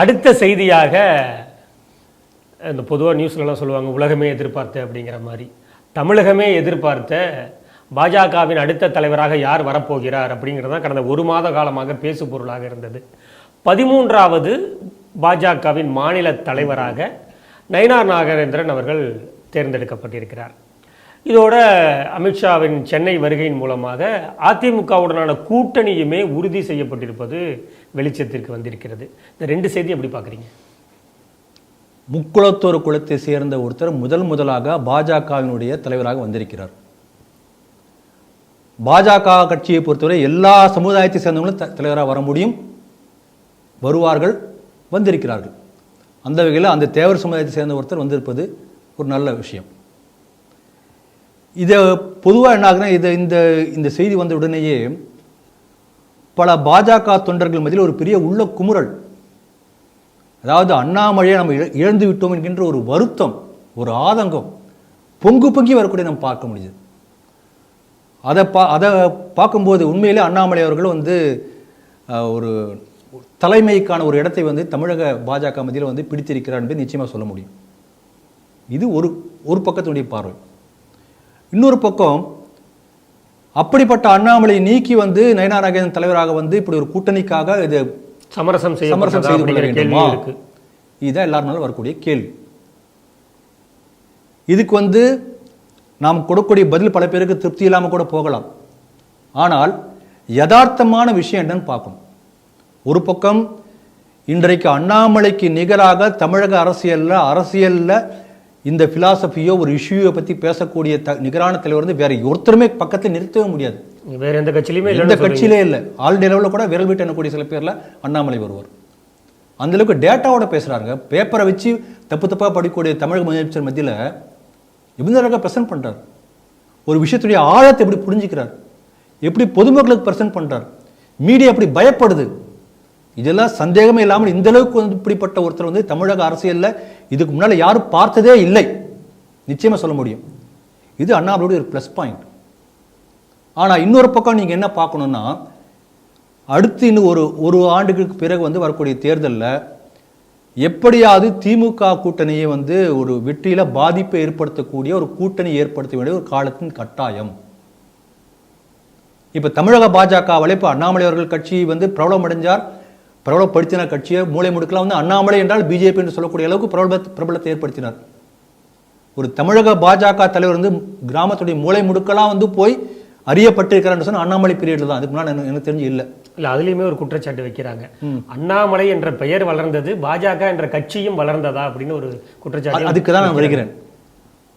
அடுத்த செய்தியாக இந்த பொதுவாக நியூஸ்லலாம் சொல்லுவாங்க உலகமே எதிர்பார்த்த அப்படிங்கிற மாதிரி. தமிழகமே எதிர்பார்த்த பாஜகவின் அடுத்த தலைவராக யார் வரப்போகிறார் அப்படிங்கிறது தான் கடந்த ஒரு மாத காலமாக பேசு பொருளாக இருந்தது. பதிமூன்றாவது பாஜகவின் மாநில தலைவராக நயினார் நாகேந்திரன் அவர்கள் தேர்ந்தெடுக்கப்பட்டிருக்கிறார். இதோட அமித்ஷாவின் சென்னை வருகையின் மூலமாக அதிமுகவுடனான கூட்டணியுமே உறுதி செய்யப்பட்டிருப்பது வெளிச்சத்திற்கு வந்திருக்கிறது. இந்த ரெண்டு செய்தி எப்படி பார்க்குறீங்க? முக்குளத்தோர் குலத்தை சேர்ந்த ஒருத்தர் முதல் முதலாக பாஜகவினுடைய தலைவராக வந்திருக்கிறார். பாஜக கட்சியை பொறுத்தவரை எல்லா சமுதாயத்தை சேர்ந்தவங்களும் தலைவராக வர முடியும். வருவார்கள் வந்திருக்கிறார்கள். அந்த வகையில் அந்த தேவர் சமுதாயத்தை சேர்ந்த ஒருத்தர் வந்திருப்பது ஒரு நல்ல விஷயம். இதை பொதுவாக என்ன ஆகுனா இதை இந்த இந்த செய்தி வந்த உடனேயே பல பாஜக தொண்டர்கள் மத்தியில் ஒரு பெரிய உள்ள குமுறல். அதாவது அண்ணாமலையை நம்ம இழ- இழந்து விட்டோம் என்கின்ற ஒரு வருத்தம் ஒரு ஆதங்கம் பொங்கு பொங்கி வரக்கூடிய நம்ம பார்க்க முடியுது. அதை பா அதை பார்க்கும்போது உண்மையிலே அண்ணாமலை அவர்கள் வந்து ஒரு தலைமைக்கான ஒரு இடத்தை வந்து தமிழக பாஜக மத்தியில் வந்து பிடித்திருக்கிறார் என்பதை நிச்சயமாக சொல்ல முடியும். இது ஒரு ஒரு பக்கத்தினுடைய பார்வை. இன்னொரு பக்கம் அப்படிப்பட்ட அண்ணாமலை நீக்கி வந்து நயனா நாகேந்திரன் தலைவராக வந்து இப்படி ஒரு கூட்டணிக்காக இது சமரசம் சமரசம் செய்ய செய்து கொள்ள வேண்டுமா இருக்கு. இதுதான் எல்லாருனாலும் வரக்கூடிய கேள்வி. இதுக்கு வந்து நாம் கொடுக்கக்கூடிய பதில் பல பேருக்கு திருப்தி இல்லாமல் கூட போகலாம். ஆனால் யதார்த்தமான விஷயம் என்னன்னு பார்க்கணும். ஒரு பக்கம் இன்றைக்கு அண்ணாமலைக்கு நிகராக தமிழக அரசியல்ல அரசியல்ல இந்த பிலாசபியோ ஒரு இஷ்யூவை பத்தி பேசக்கூடிய த நிகரான தலைவர் வந்து வேற ஒருத்தருமே பக்கத்தில் நிறுத்தவே முடியாது. வேற எந்த கட்சியிலுமே எந்த கட்சியிலே இல்லை. ஆல் லெவலில் கூட விரல் விட்டு எண்ணக்கூடிய சில பேர்ல அண்ணாமலை வருவார். அந்த அளவுக்கு டேட்டாவோட பேசுறாங்க. பேப்பரை வச்சு தப்பு தப்பா படிக்கக்கூடிய தமிழக முதலமைச்சர் மத்தியில இவங்க ப்ரெசென்ட் பண்றார். ஒரு விஷயத்துடைய ஆழத்தை எப்படி புரிஞ்சுக்கிறார்? எப்படி பொதுமக்களுக்கு ப்ரெசென்ட் பண்றார்? மீடியா எப்படி பயப்படுது? இதெல்லாம் சந்தேகமே இல்லாமல் இந்த அளவுக்கு வந்து இப்படிப்பட்ட ஒருத்தர் வந்து தமிழக அரசியலில் இதுக்கு முன்னால் யாரும் பார்த்ததே இல்லை. நிச்சயமாக சொல்ல முடியும். இது அண்ணாமலையுடைய ஒரு ப்ளஸ் பாயிண்ட் ஆனால் இன்னொரு பக்கம் நீங்கள் என்ன பார்க்கணுன்னா அடுத்து இன்னும் ஒரு ஒரு ஆண்டுகளுக்கு பிறகு வந்து வரக்கூடிய தேர்தலில் எப்படியாவது திமுக கூட்டணியை வந்து ஒரு வெற்றியில் பாதிப்பை ஏற்படுத்தக்கூடிய ஒரு கூட்டணி ஏற்படுத்த வேண்டிய ஒரு காலத்தின் கட்டாயம். இப்போ தமிழக பாஜகவால் இப்போ அண்ணாமலை அவர்கள் கட்சி வந்து பிரபலம் அடைஞ்சார் பிரபலப்படுத்தின கட்சியை மூளை முடுக்கலாம் வந்து அண்ணாமலை என்றால் பிஜேபி என்று சொல்லக்கூடிய அளவுக்கு பிரபல பிரபலத்தை ஏற்படுத்தினார். ஒரு தமிழக பாஜக தலைவர் வந்து கிராமத்துடைய மூளை முடுக்கெல்லாம் வந்து போய் அறியப்பட்டிருக்கிறான்னு சொன்னா அண்ணாமலை பீரியட்ல தான். அதுக்கு முன்னாடி எனக்கு- எனக்கு தெரிஞ்சு இல்லை. இல்ல அதுலயுமே ஒரு குற்றச்சாட்டு வைக்கிறாங்க. அண்ணாமலை என்ற பெயர் வளர்ந்தது பாஜக என்ற கட்சியும் வளர்ந்ததா அப்படின்னு ஒரு குற்றச்சாட்டு அதுக்கு தான் நான் வருகிறேன்.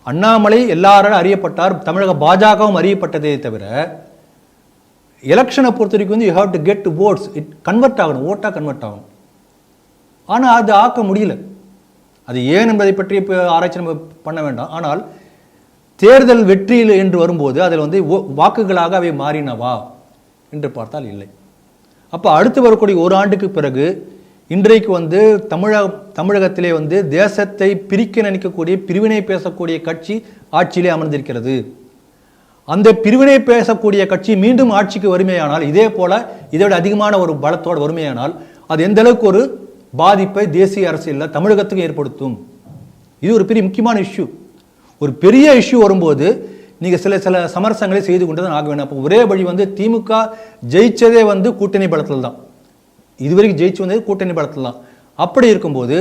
அண்ணாமலை எல்லாரும் அறியப்பட்டார் தமிழக பாஜகவும் அறியப்பட்டதே தவிர எலெக்ஷனை பொறுத்த வரைக்கும் வந்து you have to get votes it convert ஆகணும் ஓட்டாக கன்வெர்ட் ஆகணும். ஆனால் அது ஆக்க முடியல. அது ஏன் என்பதை பற்றி இப்போ ஆராய்ச்சி நம்ம பண்ண வேண்டாம். ஆனால் தேர்தல் வெற்றியில் என்று வரும்போது அதில் வந்து வாக்குகளாக அவை மாறினவா என்று பார்த்தால் இல்லை. அப்போ அடுத்து வரக்கூடிய ஒரு ஆண்டுக்கு பிறகு இன்றைக்கு வந்து தமிழக தமிழகத்திலே வந்து தேசத்தை பிரிக்க நினைக்கக்கூடிய பிரிவினை பேசக்கூடிய கட்சி ஆட்சியிலே அமர்ந்திருக்கிறது. அந்த பிரிவினை பேசக்கூடிய கட்சி மீண்டும் ஆட்சிக்கு வறுமையானால் இதே போல இதை விட அதிகமான ஒரு பலத்தோடு வறுமையானால் அது எந்த அளவுக்கு ஒரு பாதிப்பை தேசிய அரசியலில் தமிழகத்துக்கு ஏற்படுத்தும்? இது ஒரு பெரிய முக்கியமான இஷ்யூ ஒரு பெரிய இஷ்யூ வரும்போது நீங்கள் சில சில சமரசங்களை செய்து கொண்டு தான் ஆக வேணும் அப்போ ஒரே வழி வந்து திமுக ஜெயிச்சதே வந்து கூட்டணி பலத்தில் தான். இதுவரைக்கும் ஜெயிச்சு வந்தது கூட்டணி பலத்தில் தான். அப்படி இருக்கும்போது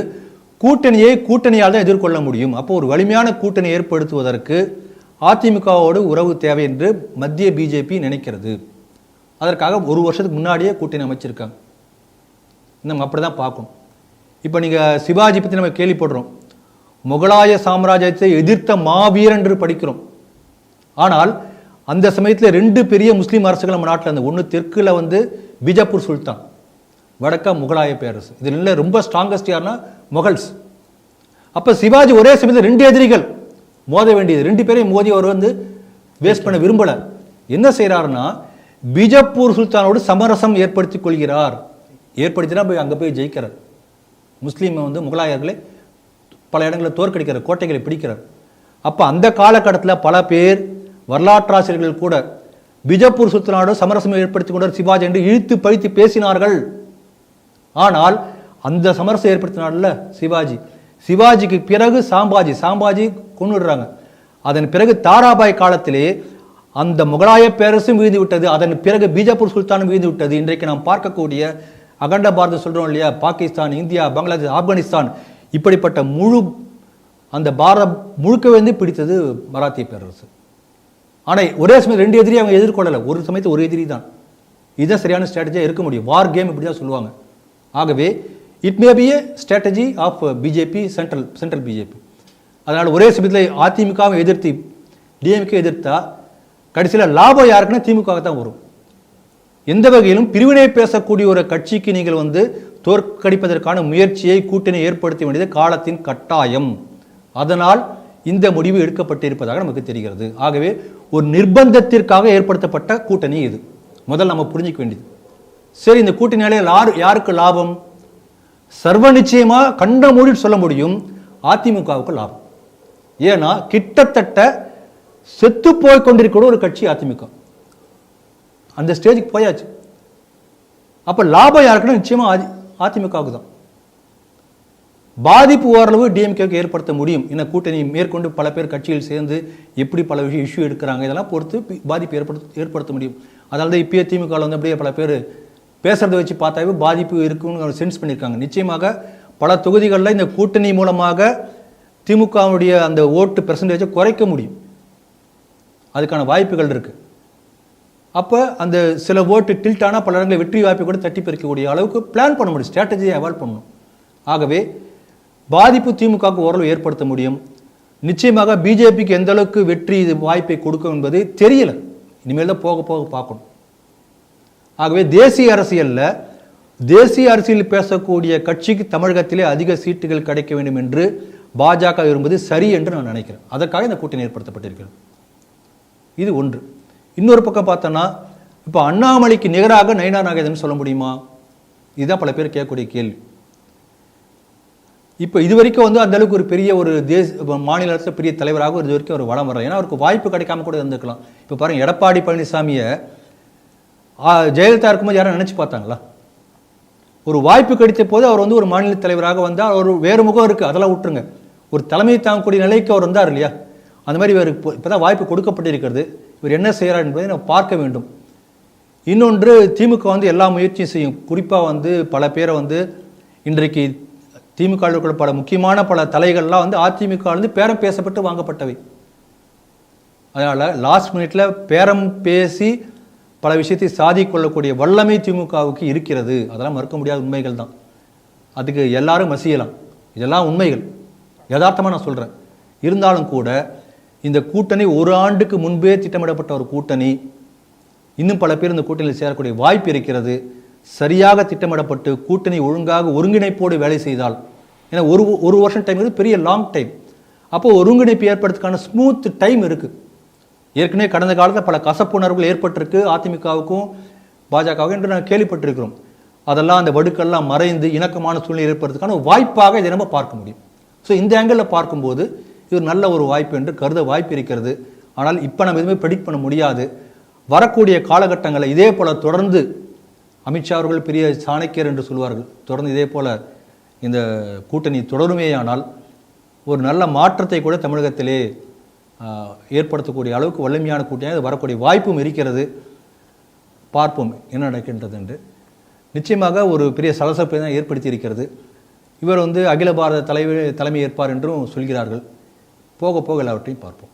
கூட்டணியை கூட்டணியால் தான் எதிர்கொள்ள முடியும். அப்போ ஒரு வலிமையான கூட்டணி ஏற்படுத்துவதற்கு அதிமுகவோடு உறவு தேவை என்று மத்திய பிஜேபி நினைக்கிறது. அதற்காக ஒரு வருஷத்துக்கு முன்னாடியே கூட்டணி அமைச்சிருக்காங்க. நம்ம அப்படி தான் பார்க்கணும். இப்போ நீங்கள் சிவாஜி பற்றி நம்ம கேள்விப்படுறோம் முகலாய சாம்ராஜ்யத்தை எதிர்த்த மாவீரன் என்று படிக்கிறோம். ஆனால் அந்த சமயத்தில் ரெண்டு பெரிய முஸ்லீம் அரசுகள் நம்ம நாட்டில் இருந்தது ஒன்று தெற்கில் வந்து பிஜப்பூர் சுல்தான் வடக்கா முகலாய பேரரசு. இதில் ரொம்ப ஸ்ட்ராங்கஸ்ட் யாருன்னா முகல்ஸ். அப்போ சிவாஜி ஒரே சமயத்தில் ரெண்டு எதிரிகள். மோத வேண்டியது. ரெண்டு பேரையும் மோதி அவர் வந்து வேஸ்ட் பண்ண விரும்பலை. என்ன செய்கிறாருன்னா பிஜப்பூர் சுல்தானோடு சமரசம் ஏற்படுத்திக் கொள்கிறார். ஏற்படுத்தினா போய் அங்கே போய் ஜெயிக்கிறார். முஸ்லீமை வந்து முகலாயர்களை பல இடங்களில் தோற்கடிக்கிறார் கோட்டைகளை பிடிக்கிறார். அப்போ அந்த காலகட்டத்தில் பல பேர் வரலாற்றாசிரியர்கள் கூட பிஜப்பூர் சுல்தானோடு சமரசம் ஏற்படுத்தி கொண்டார் சிவாஜி என்று இழுத்து பழித்து பேசினார்கள். ஆனால் அந்த சமரசம் ஏற்படுத்தினார்ல சிவாஜி. சிவாஜிக்கு பிறகு சாம்பாஜி சாம்பாஜி கொண்டுடுறாங்க அதன் பிறகு தாராபாய் காலத்திலே அந்த முகலாய பேரரசும் வீழ்ந்து விட்டது அதன் பிறகு பீஜாப்பூர் சுல்தானும் வீழ்ந்து விட்டது. இன்றைக்கு நாம் பார்க்கக்கூடிய அகண்ட பாரதம் சொல்கிறோம் இல்லையா? பாகிஸ்தான் இந்தியா பங்களாதேஷ் ஆப்கானிஸ்தான். இப்படிப்பட்ட முழு அந்த பாரத முழுக்க வந்து பிடித்தது மராத்திய பேரரசு. ஆனால் ஒரே சமயம் ரெண்டு எதிரி அவங்க எதிர்கொள்ளலை. ஒரு சமயத்து ஒரு எதிரி தான். இதுதான் சரியான ஸ்ட்ராட்டஜியாக இருக்க முடியும். வார் கேம் இப்படி தான் சொல்லுவாங்க. ஆகவே it may be a strategy of BJP central central BJP அதனால் ஒரே சமயத்தில் அதிமுகவை எதிர்த்து டிஎம்கே எதிர்த்தா கடைசியில் லாபம் யாருக்குன்னா திமுக தான் வரும். எந்த வகையிலும் பிரிவினை பேசக்கூடிய ஒரு கட்சிக்கு நீங்கள் வந்து தோற்கடிப்பதற்கான முயற்சியை கூட்டணி ஏற்படுத்த வேண்டியது காலத்தின் கட்டாயம். அதனால் இந்த முடிவு எடுக்கப்பட்டிருப்பதாக நமக்கு தெரிகிறது. ஆகவே ஒரு நிர்பந்தத்திற்காக ஏற்படுத்தப்பட்ட கூட்டணி இது. முதல் நம்ம புரிஞ்சிக்க வேண்டியது. சரி இந்த கூட்டணியாலே யார் யாருக்கு லாபம்? சர்வ நிச்சயமா கண்ட மூடி சொல்ல முடியும் அதிமுகவுக்கு லாபம். ஏன்னா கிட்டத்தட்ட செத்து போய் கொண்டிருக்கிற ஒரு கட்சி அதிமுக. அந்த ஸ்டேஜுக்கு போயாச்சு. அப்போ லாபம் யாருக்குன்னா நிச்சயமா அதி- அதிமுகவுக்கு தான். பாதிப்பு ஓரளவு டிஎம்கேக்கு ஏற்படுத்த முடியும். என கூட்டணி மேற்கொண்டு பல பேர் கட்சியில் சேர்ந்து எப்படி பல விஷயம் இஷ்யூ எடுக்கிறாங்க இதெல்லாம் பொறுத்து பாதிப்பு ஏற்படுத்த ஏற்படுத்த முடியும். அதனால தான் இப்பயே திமுக வந்து அப்படியே பல பேர் பேசுறதை வச்சு பார்த்தாவே பாதிப்பு இருக்குன்னு சென்ஸ் பண்ணியிருக்காங்க. நிச்சயமாக பல தொகுதிகளில் இந்த கூட்டணி மூலமாக திமுகவுடைய அந்த ஓட்டு பெர்சன்டேஜை குறைக்க முடியும். அதுக்கான வாய்ப்புகள் இருக்குது அப்போ அந்த சில ஓட்டு டில்ட்டான பல இடங்களில் வெற்றி வாய்ப்பு கூட தட்டி பறிக்கக்கூடிய அளவுக்கு பிளான் பண்ண முடியும். ஸ்ட்ராட்டஜியை அவாய்ட் பண்ணணும். ஆகவே பாதிப்பு திமுகவுக்கு ஓரளவு ஏற்படுத்த முடியும். நிச்சயமாக பிஜேபிக்கு எந்த அளவுக்கு வெற்றி இது வாய்ப்பை கொடுக்கும் என்பது தெரியலை. இனிமேல் தான் போக போக பார்க்கணும். ஆகவே தேசிய அரசியல்ல தேசிய அரசியல் பேசக்கூடிய கட்சிக்கு தமிழகத்திலே அதிக சீட்டுகள் கிடைக்க வேண்டும் என்று பாஜக விரும்புவது சரி என்று நான் நினைக்கிறேன். அதற்காக இந்த கூட்டணி ஏற்படுத்தப்பட்டிருக்கிறது. இது ஒன்று. இன்னொரு பக்கம் பார்த்தோன்னா இப்போ அண்ணாமலைக்கு நிகராக நயினா நாகேதன் சொல்ல முடியுமா? இதுதான் பல பேர் கேட்கக்கூடிய கேள்வி. இப்போ இது வரைக்கும் வந்து அந்த அளவுக்கு ஒரு பெரிய ஒரு தேச மாநில அரசு பெரிய தலைவராக ஒரு இது வரைக்கும் ஒரு வளம் வர்றார் ஏன்னா அவருக்கு வாய்ப்பு கிடைக்காம கூட இருந்துக்கலாம் இப்போ பாருங்க எடப்பாடி பழனிசாமியை ஜெயலலிதா இருக்கும்போது யாரும் நினச்சி பார்த்தாங்களா? ஒரு வாய்ப்பு கிடைத்த போது அவர் வந்து ஒரு மாநில தலைவராக வந்தால் அவர் வேறு முகம் இருக்குது அதெல்லாம் விட்டுருங்க. ஒரு தலைமை தாங்கக்கூடிய நிலைக்கு அவர் வந்தார் இல்லையா? அந்த மாதிரி இவருக்கு இப்போ இப்போதான் வாய்ப்பு கொடுக்கப்பட்டிருக்கிறது. இவர் என்ன செய்கிறார் என்பதை நம்ம பார்க்க வேண்டும். இன்னொன்று திமுக வந்து எல்லா முயற்சியும் செய்யும். குறிப்பாக வந்து பல பேரை வந்து இன்றைக்கு திமுக இருக்கிற பல முக்கியமான பல தலைகள்லாம் வந்து அதிமுகலேருந்து பேரம் பேசப்பட்டு வாங்கப்பட்டவை. அதனால் லாஸ்ட் மினிட்ல பேரம் பேசி பல விஷயத்தை சாதிக்கொள்ளக்கூடிய வல்லமை திமுகவுக்கு இருக்கிறது. அதெல்லாம் மறுக்க முடியாத உண்மைகள் தான். அதுக்கு எல்லாரும் மசியலாம் இதெல்லாம் உண்மைகள். யதார்த்தமாக நான் சொல்கிறேன் இருந்தாலும் கூட இந்த கூட்டணி ஒரு ஆண்டுக்கு முன்பே திட்டமிடப்பட்ட ஒரு கூட்டணி இன்னும் பல பேர் இந்த கூட்டணியில் சேரக்கூடிய வாய்ப்பு இருக்கிறது. சரியாக திட்டமிடப்பட்டு கூட்டணி ஒழுங்காக ஒருங்கிணைப்போடு வேலை செய்தால் ஏன்னா ஒரு ஒரு வருஷம் டைம் பெரிய லாங் டைம் அப்போது ஒருங்கிணைப்பு ஏற்படுறதுக்கான ஸ்மூத் டைம் இருக்குது ஏற்கனவே கடந்த காலத்தில் பல கசப்புணர்வுகள் ஏற்பட்டிருக்கு. அதிமுகவுக்கும் பாஜகவுக்கும் என்று நாங்கள் கேள்விப்பட்டிருக்கிறோம். அதெல்லாம் அந்த வடுக்கெல்லாம் மறைந்து இணக்கமான சூழ்நிலை ஏற்படுறதுக்கான வாய்ப்பாக இதை நம்ம பார்க்க முடியும். ஸோ இந்த ஆங்கிளில் பார்க்கும்போது இது நல்ல ஒரு வாய்ப்பு என்று கருத வாய்ப்பு இருக்கிறது. ஆனால் இப்போ நம்ம எதுவுமே ப்ரெடிக்ட் பண்ண முடியாது. வரக்கூடிய காலகட்டங்களை இதே போல் தொடர்ந்து அமித்ஷா அவர்கள் பெரிய சாணக்கியர் என்று சொல்வார்கள் தொடர்ந்து இதே போல் இந்த கூட்டணி தொடருமேயானால் ஒரு நல்ல மாற்றத்தை கூட தமிழகத்திலே ஏற்படுத்தக்கூடிய அளவுக்கு வலிமையான கூட்டணியாக இது வரக்கூடிய வாய்ப்பும் இருக்கிறது. பார்ப்போம் என்ன நடக்கின்றது என்று நிச்சயமாக ஒரு பெரிய சலசலப்பை தான் ஏற்படுத்தி இருக்கிறது இவர் வந்து அகில பாரத தலைவர் தலைமை ஏற்பார் என்றும் சொல்கிறார்கள். போக போக எல்லாவற்றையும் பார்ப்போம்.